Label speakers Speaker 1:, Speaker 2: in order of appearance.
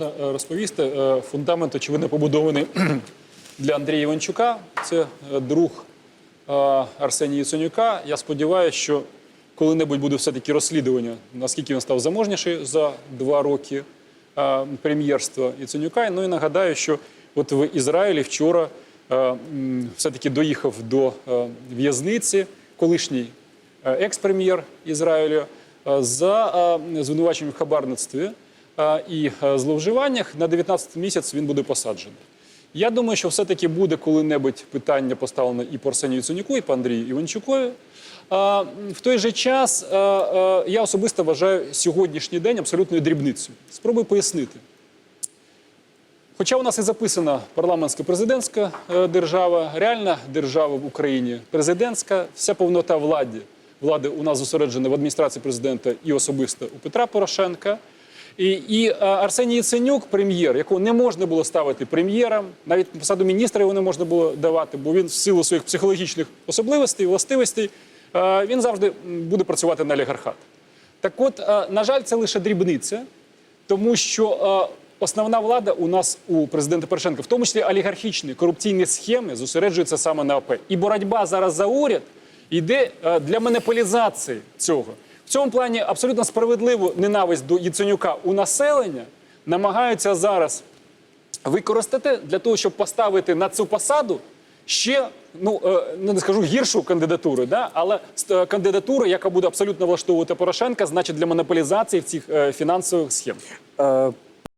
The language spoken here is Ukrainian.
Speaker 1: Е, розповісти. Е, Фундамент, очевидно, побудований для Андрія Іванчука. Це е, друг Арсенія Яценюка. Я сподіваюся, що коли-небудь буде все-таки розслідування, наскільки він став заможніший за два роки прем'єрства Яценюка. Ну і нагадаю, що от в Ізраїлі вчора все-таки доїхав до в'язниці колишній екс-прем'єр Ізраїлю за звинуваченням в хабарництві і е, зловживаннях. На 19 місяць він буде посаджений. Я думаю, що все-таки буде коли-небудь питання поставлено і по Арсенію Яценюку, і по Андрію Іванчукові. В той же час е, е, я особисто вважаю сьогоднішній день абсолютною дрібницею. Спробую пояснити. Хоча у нас і записана парламентська президентська е, держава, реальна держава в Україні президентська, вся повнота влади, влади у нас зосереджена в адміністрації президента і особисто у Петра Порошенка. І, і е, Арсеній Яценюк, прем'єр, якого не можна було ставити прем'єром, навіть посаду міністра його не можна було давати, бо він в силу своїх психологічних особливостей, властивостей, е, він завжди буде працювати на олігархат. Так от, е, на жаль, це лише дрібниця, тому що основна влада у нас у президента Порошенка, в тому числі олігархічні корупційні схеми, зосереджуються саме на АП. І боротьба зараз за уряд йде для монополізації цього. Цьому плані абсолютно справедливу ненависть до Яценюка у населення намагаються зараз використати для того, щоб поставити на цю посаду ще, ну е, ну, не скажу гіршу кандидатуру, да? але е, кандидатуру, яка буде абсолютно влаштовувати Порошенка, значить для монополізації в цих е, фінансових схем.